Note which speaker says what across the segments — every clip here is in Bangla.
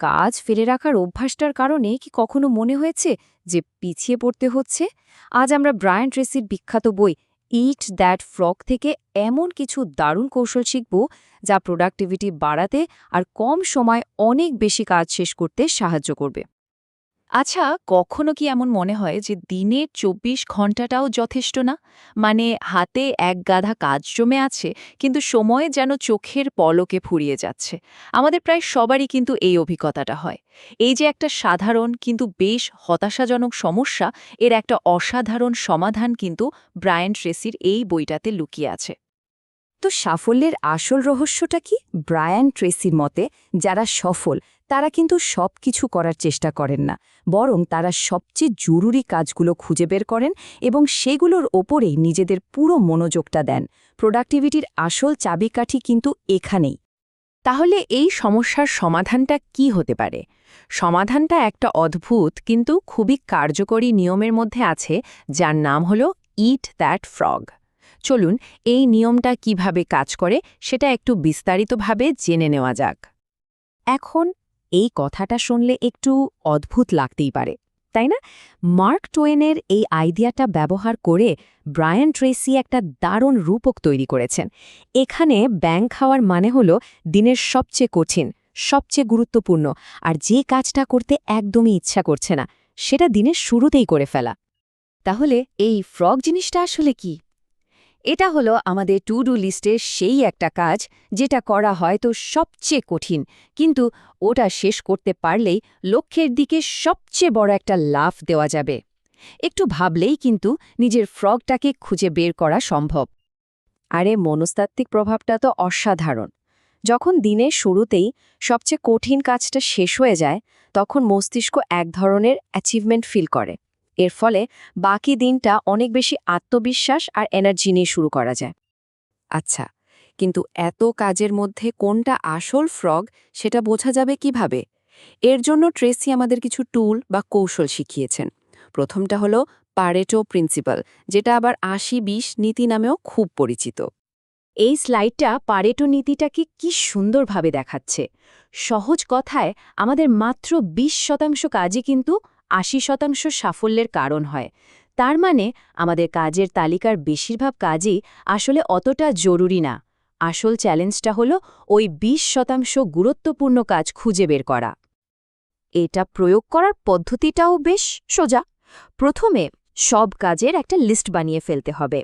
Speaker 1: কাজ ফেলে রাখার অভ্যাসটার কারণে কি কখনো মনে হয়েছে যে পিছিয়ে পড়তে হচ্ছে? আজ আমরা ব্রায়ান ট্রেসির বিখ্যাত বই ইট দ্যাট ফ্রক থেকে এমন কিছু দারুণ কৌশল শিখব যা প্রোডাক্টিভিটি বাড়াতে আর কম সময় অনেক বেশি কাজ শেষ করতে সাহায্য করবে।
Speaker 2: আচ্ছা কখনো কি এমন মনে হয় যে দিনের চব্বিশ ঘন্টাটাও যথেষ্ট না? মানে হাতে এক গাধা কাজ জমে আছে, কিন্তু সময় যেন চোখের পলকে ফুরিয়ে যাচ্ছে। আমাদের প্রায় সবারই কিন্তু এই অভিজ্ঞতাটা হয়। এই যে একটা সাধারণ, কিন্তু বেশ হতাশাজনক সমস্যা, এর একটা অসাধারণ সমাধান কিন্তু ব্রায়ান ট্রেসির এই বইটাতে লুকিয়ে আছে।
Speaker 1: তো সাফল্যের আসল রহস্যটা কি? ব্রায়ান ট্রেসির মতে, যারা সফল, তারা কিন্তু সব কিছু করার চেষ্টা করেন না। বরং তারা সবচেয়ে জরুরি কাজগুলো খুঁজে বের করেন এবং সেগুলোর ওপরেই নিজেদের পুরো মনোযোগটা দেন। প্রোডাক্টিভিটির আসল চাবিকাঠি কিন্তু এখানেই।
Speaker 2: তাহলে এই সমস্যার সমাধানটা কি হতে পারে? সমাধানটা একটা অদ্ভুত কিন্তু খুবই কার্যকরী নিয়মের মধ্যে আছে, যার নাম হল ইট দ্যাট ফ্রগ চলুন এই নিয়মটা কীভাবে কাজ করে সেটা একটু বিস্তারিতভাবে জেনে নেওয়া যাক।
Speaker 1: এখন এই কথাটা শুনলে একটু অদ্ভুত লাগতেই পারে, তাই না? মার্ক টোয়েনের এই আইডিয়াটা ব্যবহার করে ব্রায়ান ট্রেসি একটা দারুণ রূপক তৈরি করেছেন। এখানে ব্যাং খাওয়ার মানে হল দিনের সবচেয়ে কঠিন, সবচেয়ে গুরুত্বপূর্ণ, আর যে কাজটা করতে একদমই ইচ্ছা করছে না, সেটা দিনের শুরুতেই করে ফেলা। তাহলে এই ফ্রগ জিনিসটা আসলে কি? এটা হলো আমাদের টু ডু লিস্টের সেই একটা কাজ যেটা করা হয়তো সবচেয়ে কঠিন। কিন্তু ওটা শেষ করতে পারলেই লক্ষ্যের দিকে সবচেয়ে বড় একটা লাফ দেওয়া যাবে। একটু ভাবলেই কিন্তু নিজের ফ্রগটাকে খুঁজে বের করা সম্ভব। আরে, মনস্তাত্ত্বিক প্রভাবটা তো অসাধারণ। যখন দিনের শুরুতেই সবচেয়ে কঠিন কাজটা শেষ হয়ে যায়, তখন মস্তিষ্ক এক ধরনের অ্যাচিভমেন্ট ফিল করে। এর ফলে বাকি দিনটা অনেক বেশি আত্মবিশ্বাস আর এনার্জি নিয়ে শুরু করা যায়। আচ্ছা কিন্তু এত কাজের মধ্যে কোনটা আসল ফ্রগ সেটা বোঝা যাবে কীভাবে? এর জন্য ট্রেসি আমাদের কিছু টুল বা কৌশল শিখিয়েছেন। প্রথমটা হলো পারেটো প্রিন্সিপাল যেটা আবার আশি বিশ নীতি নামেও খুব পরিচিত। এই স্লাইডটা পারেটো নীতিটাকে কি সুন্দরভাবে দেখাচ্ছে। সহজ কথায়, আমাদের মাত্র ২০ শতাংশ কাজই কিন্তু আশি শতাংশ সাফল্যের কারণ হয়। তার মানে আমাদের কাজের তালিকার বেশিরভাগ কাজই আসলে অতটা জরুরি না। আসল চ্যালেঞ্জটা হলো ওই ২০ শতাংশ গুরুত্বপূর্ণ কাজ খুঁজে বের করা। এটা প্রয়োগ করার পদ্ধতিটাও বেশ সোজা। প্রথমে সব কাজের একটা লিস্ট বানিয়ে ফেলতে হবে।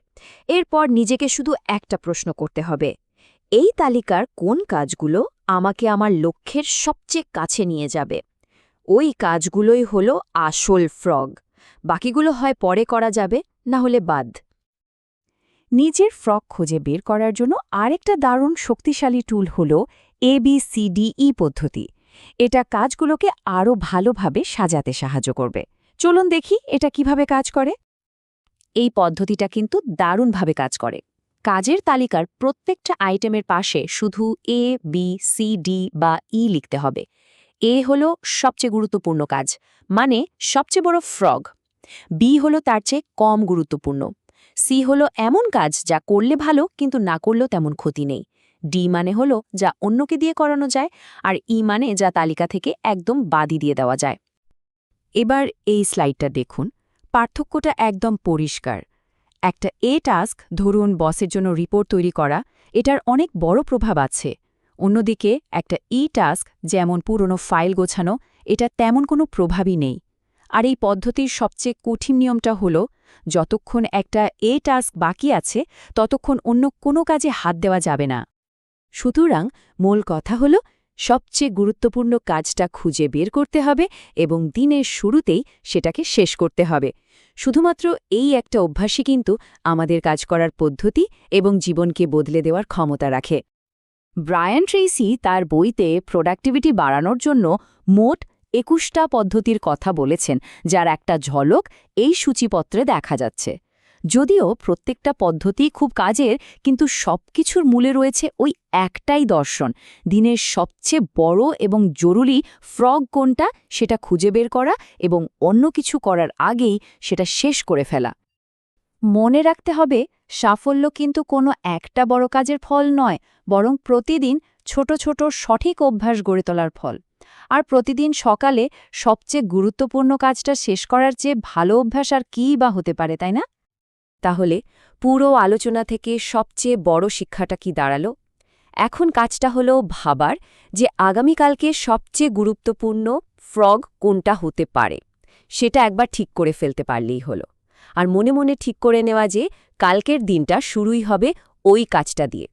Speaker 1: এরপর নিজেকে শুধু একটা প্রশ্ন করতে হবে। এই তালিকার কোন কাজগুলো আমাকে আমার লক্ষ্যের সবচেয়ে কাছে নিয়ে যাবে? ওই কাজগুলোই হল আসল ফ্রগ। বাকিগুলো হয় পরে করা যাবে, না হলে বাদ। নিজের ফ্রগ খুঁজে বের করার জন্য আরেকটা দারুণ শক্তিশালী টুল হল এবিসিডিই পদ্ধতি। এটা কাজগুলোকে আরও ভালোভাবে সাজাতে সাহায্য করবে। চলুন দেখি এটা কীভাবে কাজ করে। এই পদ্ধতিটা কিন্তু দারুণভাবে কাজ করে। কাজের তালিকার প্রত্যেকটা আইটেমের পাশে শুধু এ বি সি ডি বা ই লিখতে হবে। এ হলো সবচেয়ে গুরুত্বপূর্ণ কাজ মানে সবচেয়ে বড় ফ্রগ। বি হলো তার চেয়ে কম গুরুত্বপূর্ণ। সি হলো এমন কাজ যা করলে ভালো কিন্তু না করলেও তেমন ক্ষতি নেই। ডি মানে হলো যা অন্যকে দিয়ে করানো যায় আর ই মানে যা তালিকা থেকে একদম বাদি দিয়ে দেওয়া যায়। এবার এই স্লাইডটা দেখুন। পার্থক্যটা একদম পরিষ্কার। একটা এ টাস্ক, ধরুন বসের জন্য রিপোর্ট তৈরি করা, এটার অনেক বড় প্রভাব আছে। অন্যদিকে, একটা ই টাস্ক যেমন পুরনো ফাইল গোছানো, এটা তেমন কোনো প্রভাবই নেই। আর এই পদ্ধতির সবচেয়ে কঠিন নিয়মটা হল, যতক্ষণ একটা এ টাস্ক বাকি আছে, ততক্ষণ অন্য কোনো কাজে হাত দেওয়া যাবে না। সুতরাং মূল কথা হল, সবচেয়ে গুরুত্বপূর্ণ কাজটা খুঁজে বের করতে হবে এবং দিনের শুরুতেই সেটাকে শেষ করতে হবে। শুধুমাত্র এই একটা অভ্যাসই কিন্তু আমাদের কাজ করার পদ্ধতি এবং জীবনকে বদলে দেওয়ার ক্ষমতা রাখে। ব্রায়ান ট্রেসি তার বইতে প্রোডাক্টিভিটি বাড়ানোর জন্য মোট একুশটা পদ্ধতির কথা বলেছেন, যার একটা ঝলক এই সূচিপত্রে দেখা যাচ্ছে। যদিও প্রত্যেকটা পদ্ধতি খুব কাজের, কিন্তু সবকিছুর মূলে রয়েছে ওই একটাই দর্শন, দিনের সবচেয়ে বড় এবং জরুরি ফ্রগ কোনটা সেটা খুঁজে বের করা এবং অন্য কিছু করার আগেই সেটা শেষ করে ফেলা। মনে রাখতে হবে, সাফল্য কিন্তু কোনো একটা বড় কাজের ফল নয়, বরং প্রতিদিন ছোট ছোট সঠিক অভ্যাস গড়ে তোলার ফল। আর প্রতিদিন সকালে সবচেয়ে গুরুত্বপূর্ণ কাজটা শেষ করার চেয়ে ভালো অভ্যাস আর কী বা হতে পারে, তাই না? তাহলে পুরো আলোচনা থেকে সবচেয়ে বড় শিক্ষাটা কি দাঁড়াল? এখন কাজটা হলো ভাবার যে আগামীকালকে সবচেয়ে গুরুত্বপূর্ণ ফ্রগ কোনটা হতে পারে, সেটা একবার ঠিক করে ফেলতে পারলেই হলো। আর মনে মনে ঠিক করে নেওয়া যে কালকের দিনটা শুরুই হবে ওই কাজটা দিয়ে।